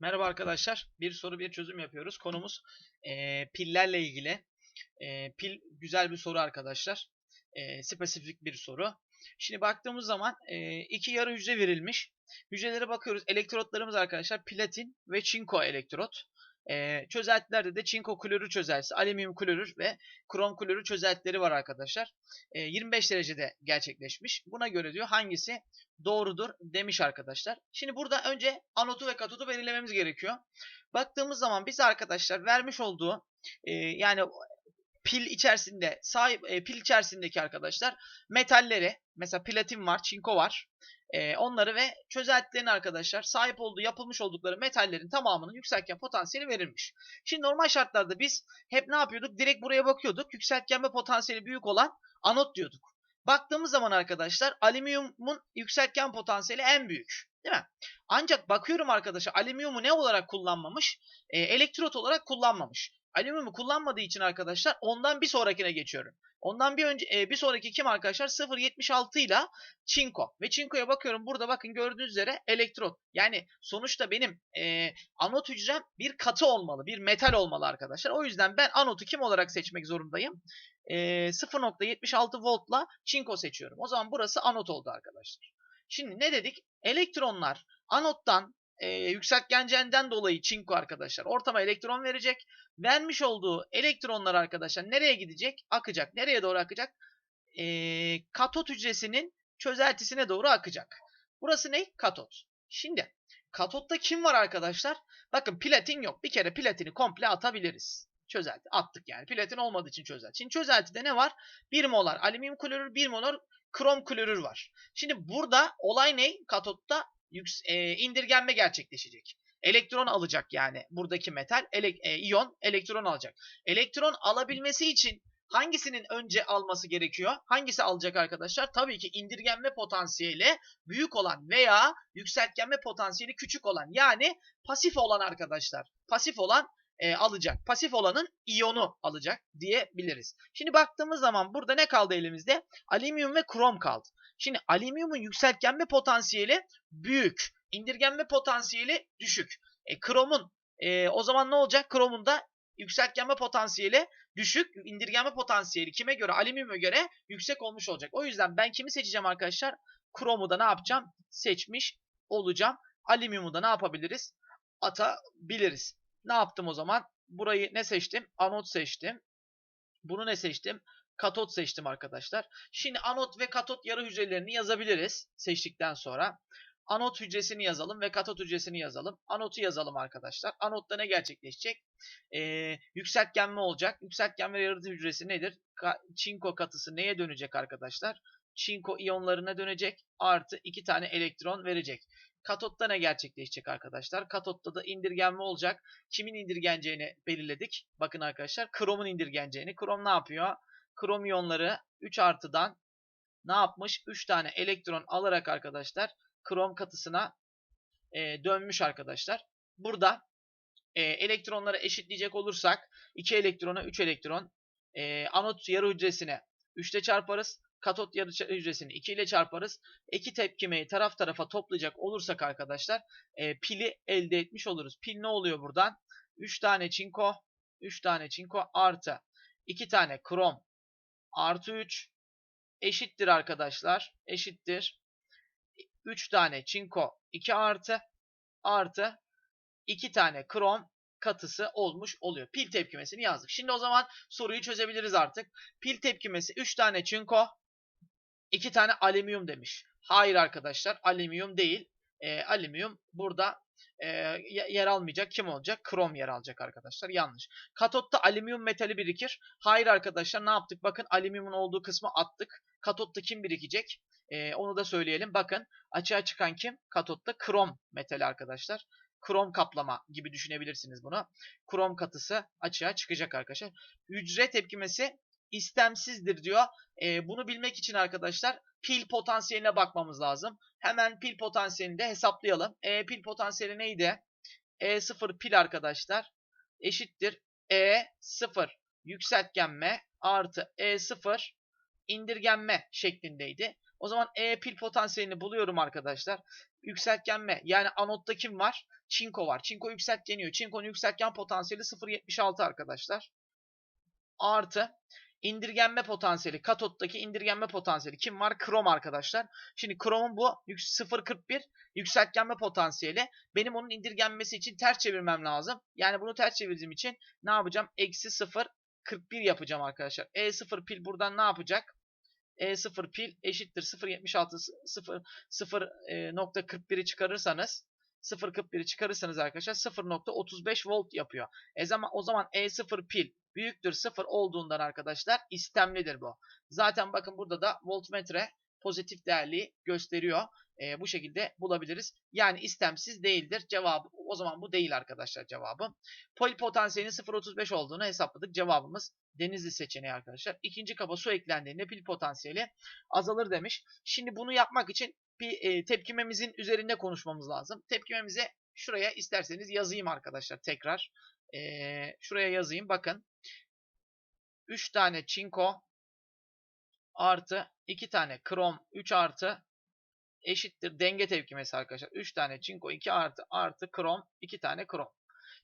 Merhaba arkadaşlar. Bir soru bir çözüm yapıyoruz. Konumuz eee, pillerle ilgili. Eee, pil güzel bir soru arkadaşlar. Eee, spesifik bir soru. Şimdi baktığımız zaman eee, iki yarı hücre verilmiş. Hücrelere bakıyoruz. Elektrotlarımız arkadaşlar platin ve çinko elektrot. Eee çözeltilerde de çinko klorür çözeltisi, alüminyum klorür ve krom klorür çözeltileri var arkadaşlar. Eee, 25 derecede gerçekleşmiş. Buna göre diyor hangisi doğrudur demiş arkadaşlar. Şimdi burada önce anotu ve katodu belirlememiz gerekiyor. Baktığımız zaman biz arkadaşlar vermiş olduğu e, yani pil içerisinde sahip e, pil içerisindeki arkadaşlar metalleri mesela platin var, çinko var. e, onları ve çözeltilerin arkadaşlar sahip olduğu yapılmış oldukları metallerin tamamının yükseltgen potansiyeli verilmiş. Şimdi normal şartlarda biz hep ne yapıyorduk? Direkt buraya bakıyorduk. Yükseltgenme potansiyeli büyük olan anot diyorduk. Baktığımız zaman arkadaşlar alüminyumun yükseltgen potansiyeli en büyük. Değil mi? Ancak bakıyorum arkadaşlar alüminyumu ne olarak kullanmamış? E, elektrot olarak kullanmamış. Alüminyumu kullanmadığı için arkadaşlar ondan bir sonrakine geçiyorum. Ondan bir önce e, bir sonraki kim arkadaşlar? 0.76 ile çinko. Ve çinkoya bakıyorum burada bakın gördüğünüz üzere elektrot. Yani sonuçta benim e, anot hücrem bir katı olmalı. Bir metal olmalı arkadaşlar. O yüzden ben anotu kim olarak seçmek zorundayım? E, 0.76 voltla çinko seçiyorum. O zaman burası anot oldu arkadaşlar. Şimdi ne dedik? Elektronlar anottan e, yükseltgencenden dolayı çinko arkadaşlar ortama elektron verecek. Vermiş olduğu elektronlar arkadaşlar nereye gidecek? Akacak. Nereye doğru akacak? E, katot hücresinin çözeltisine doğru akacak. Burası ne? Katot. Şimdi katotta kim var arkadaşlar? Bakın platin yok. Bir kere platini komple atabiliriz. Çözelti attık yani. Platin olmadığı için çözelti. Şimdi çözeltide ne var? 1 molar alüminyum klorür, 1 molar krom klorür var. Şimdi burada olay ne? Katotta e, indirgenme gerçekleşecek. Elektron alacak yani buradaki metal ele e, iyon elektron alacak. Elektron alabilmesi için hangisinin önce alması gerekiyor? Hangisi alacak arkadaşlar? Tabii ki indirgenme potansiyeli büyük olan veya yükseltgenme potansiyeli küçük olan yani pasif olan arkadaşlar. Pasif olan e, alacak. Pasif olanın iyonu alacak diyebiliriz. Şimdi baktığımız zaman burada ne kaldı elimizde? Alüminyum ve krom kaldı. Şimdi alüminyumun yükseltgenme potansiyeli büyük. indirgenme potansiyeli düşük. E, kromun e, o zaman ne olacak? Kromun da yükseltgenme potansiyeli düşük. indirgenme potansiyeli kime göre? Alüminyuma göre yüksek olmuş olacak. O yüzden ben kimi seçeceğim arkadaşlar? Kromu da ne yapacağım? Seçmiş olacağım. Alüminyumu da ne yapabiliriz? Atabiliriz. Ne yaptım o zaman? Burayı ne seçtim? Anot seçtim. Bunu ne seçtim? Katot seçtim arkadaşlar. Şimdi anot ve katot yarı hücrelerini yazabiliriz seçtikten sonra. Anot hücresini yazalım ve katot hücresini yazalım. Anotu yazalım arkadaşlar. Anotta ne gerçekleşecek? Ee, yükseltgenme olacak. Yükseltgenme yarı hücresi nedir? Çinko katısı neye dönecek arkadaşlar? Çinko iyonlarına dönecek. Artı iki tane elektron verecek. Katotta ne gerçekleşecek arkadaşlar? Katotta da indirgenme olacak. Kimin indirgeneceğini belirledik. Bakın arkadaşlar kromun indirgeneceğini. Krom ne yapıyor? Krom iyonları 3 artıdan ne yapmış? 3 tane elektron alarak arkadaşlar krom katısına e, dönmüş arkadaşlar. Burada e, elektronları eşitleyecek olursak 2 elektrona 3 elektron e, anot yarı hücresine 3 ile çarparız. Katot yarı hücresini 2 ile çarparız. İki tepkimeyi taraf tarafa toplayacak olursak arkadaşlar e, pili elde etmiş oluruz. Pil ne oluyor buradan? 3 tane çinko 3 tane çinko artı 2 tane krom artı 3 eşittir arkadaşlar. Eşittir. 3 tane çinko 2 artı artı 2 tane krom katısı olmuş oluyor. Pil tepkimesini yazdık. Şimdi o zaman soruyu çözebiliriz artık. Pil tepkimesi 3 tane çinko 2 tane alüminyum demiş. Hayır arkadaşlar alüminyum değil. E, alüminyum burada e, yer almayacak. Kim olacak? Krom yer alacak arkadaşlar. Yanlış. Katotta alüminyum metali birikir. Hayır arkadaşlar ne yaptık? Bakın alüminyumun olduğu kısmı attık. Katotta kim birikecek? E, onu da söyleyelim. Bakın açığa çıkan kim? Katotta krom metali arkadaşlar. Krom kaplama gibi düşünebilirsiniz bunu. Krom katısı açığa çıkacak arkadaşlar. Hücre tepkimesi istemsizdir diyor. E, bunu bilmek için arkadaşlar pil potansiyeline bakmamız lazım. Hemen pil potansiyelini de hesaplayalım. E, pil potansiyeli neydi? E0 pil arkadaşlar eşittir E0 yükseltgenme artı E0 indirgenme şeklindeydi. O zaman E pil potansiyelini buluyorum arkadaşlar. yükseltgenme yani anotta kim var? Çinko var. Çinko yükseltgeniyor. Çinko'nun yükseltgen potansiyeli 0.76 arkadaşlar. Artı indirgenme potansiyeli. Katottaki indirgenme potansiyeli. Kim var? Krom arkadaşlar. Şimdi Krom'un bu 0.41 yükseltgenme potansiyeli. Benim onun indirgenmesi için ters çevirmem lazım. Yani bunu ters çevirdiğim için ne yapacağım? Eksi 0.41 yapacağım arkadaşlar. E0 pil buradan ne yapacak? E0 pil eşittir 0.76 0 0.41'i çıkarırsanız 0.41'i çıkarırsanız arkadaşlar 0.35 volt yapıyor. E zaman o zaman E0 pil büyüktür 0 olduğundan arkadaşlar istemlidir bu. Zaten bakın burada da voltmetre pozitif değerli gösteriyor. E, bu şekilde bulabiliriz. Yani istemsiz değildir. Cevabı o zaman bu değil arkadaşlar cevabı. Pol potansiyelinin 0.35 olduğunu hesapladık. Cevabımız Denizli seçeneği arkadaşlar. İkinci kaba su eklendiğinde pil potansiyeli azalır demiş. Şimdi bunu yapmak için bir e, tepkimemizin üzerinde konuşmamız lazım. Tepkimemize şuraya isterseniz yazayım arkadaşlar tekrar. E, şuraya yazayım. Bakın. 3 tane çinko artı 2 tane krom 3 artı eşittir denge tepkimesi arkadaşlar. 3 tane çinko 2 artı artı krom 2 tane krom.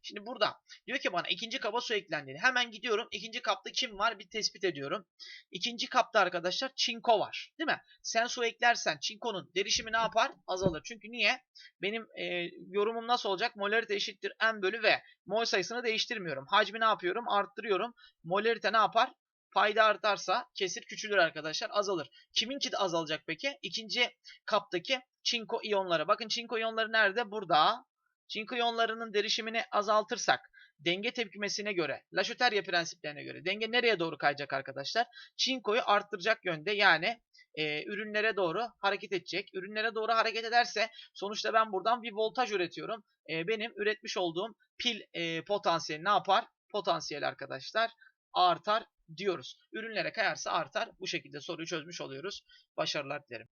Şimdi burada diyor ki bana ikinci kaba su eklendiğini. Hemen gidiyorum. ikinci kapta kim var bir tespit ediyorum. İkinci kapta arkadaşlar çinko var. Değil mi? Sen su eklersen çinkonun derişimi ne yapar? Azalır. Çünkü niye? Benim e, yorumum nasıl olacak? Molarite eşittir n bölü v. Mol sayısını değiştirmiyorum. Hacmi ne yapıyorum? Arttırıyorum. Molarite ne yapar? Payda artarsa kesir küçülür arkadaşlar. Azalır. Kiminki de azalacak peki? İkinci kaptaki çinko iyonları. Bakın çinko iyonları nerede? Burada. Çinko iyonlarının derişimini azaltırsak denge tepkimesine göre, Laşöterya prensiplerine göre denge nereye doğru kayacak arkadaşlar? Çinkoyu arttıracak yönde yani e, ürünlere doğru hareket edecek. Ürünlere doğru hareket ederse sonuçta ben buradan bir voltaj üretiyorum. E, benim üretmiş olduğum pil e, potansiyeli ne yapar? Potansiyel arkadaşlar artar diyoruz. Ürünlere kayarsa artar. Bu şekilde soruyu çözmüş oluyoruz. Başarılar dilerim.